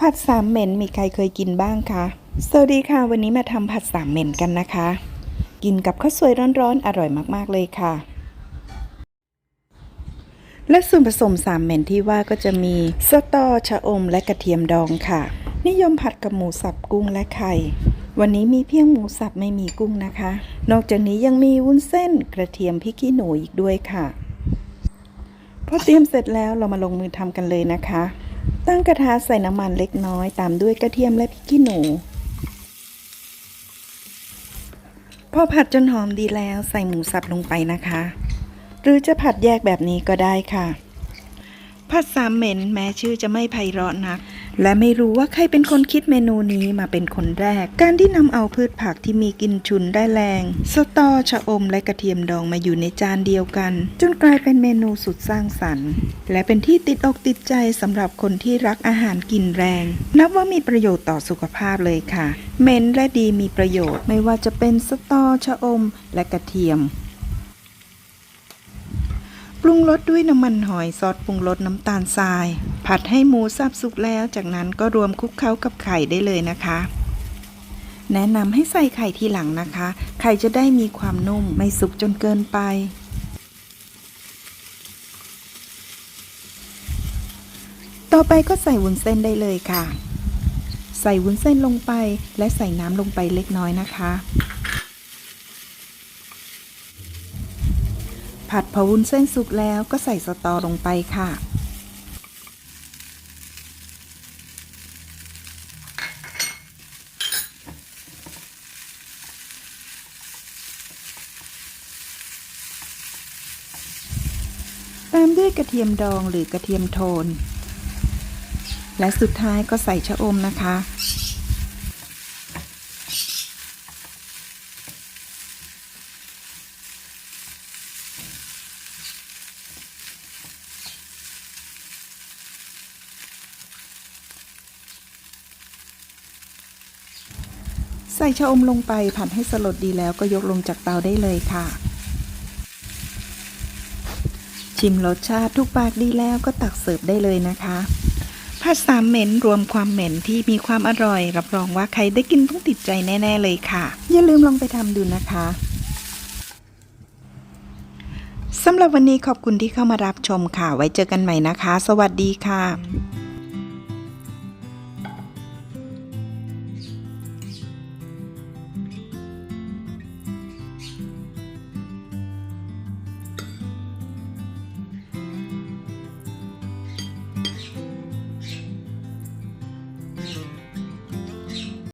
ผัดสามเหม็นมีใครเคยกินบ้างคะ สวัสดีค่ะ วันนี้มาทำผัดสามเหม็นกันนะคะ กินกับข้าวสวยร้อนๆ อร่อยมากๆเลยค่ะ และส่วนผสมสามเหม็นที่ว่าก็จะมีสตอชะอมและกระเทียมดองค่ะ นิยมผัดกับหมูสับกุ้งและไข่ วันนี้มีเพียงหมูสับไม่มีกุ้งนะคะ นอกจากนี้ยังมีวุ้นเส้นกระเทียมพริกขี้หนูอีกด้วยค่ะ พอเตรียมเสร็จแล้วเรามาลงมือทำกันเลยนะคะ ตั้งกระทะใส่น้ำมันเล็กน้อย ตามด้วยกระเทียมและพริกขี้หนู พอผัดจนหอมดีแล้วใส่หมูสับลงไปนะคะ หรือจะผัดแยกแบบนี้ก็ได้ค่ะ ผัดสามเหม็นแม้ชื่อจะไม่ไพเราะนัก และไม่รู้ว่าใครเป็นคนคิดเมนูนี้มาเป็นคนแรก การที่นำเอาพืชผักที่มีกลิ่นฉุนได้แรง สตอ ชะอม และกระเทียมดองมาอยู่ในจานเดียวกัน จนกลายเป็นเมนูสุดสร้างสรรค์ และเป็นที่ติดอกติดใจสำหรับคนที่รักอาหารกลิ่นแรง นับว่ามีประโยชน์ต่อสุขภาพเลยค่ะ เมนและดีมีประโยชน์ ไม่ว่าจะเป็นสตอ ชะอม และกระเทียม รุงรสด้วยน้ำมันหอยซอสปรุงรสน้ำตาลทราย ผัดให้หมูสับสุกแล้ว จากนั้นก็รวมคลุกเคล้ากับไข่ได้เลยนะคะ แนะนำให้ใส่ไข่ทีหลังนะคะ ไข่จะได้มีความนุ่มไม่สุกจนเกินไป ต่อไปก็ใส่วุ้นเส้นได้เลยค่ะ ใส่วุ้นเส้นลงไปและใส่น้ำลงไปเล็กน้อยนะคะ ผัดพอวุ้นเส้นสุกแล้วก็ใส่สตอลงไปค่ะ ตามด้วยกระเทียมดองหรือกระเทียมโทน และสุดท้ายก็ใส่ชะอมนะคะ ใส่ชะอมลงไปผัดให้สลดดีแล้วก็ยกลงจากเตาได้เลยค่ะ ชิมรสชาติทุกปากดีแล้วก็ตักเสิร์ฟได้เลยนะคะผัดสามเหม็นรวมความเหม็นที่มีความอร่อย รับรองว่าใครได้กินต้องติดใจแน่ ๆ เลยค่ะ อย่าลืมลองไปทำดูนะคะสำหรับวันนี้ขอบคุณที่เข้ามารับชมค่ะ ไว้เจอกันใหม่นะคะ สวัสดีค่ะ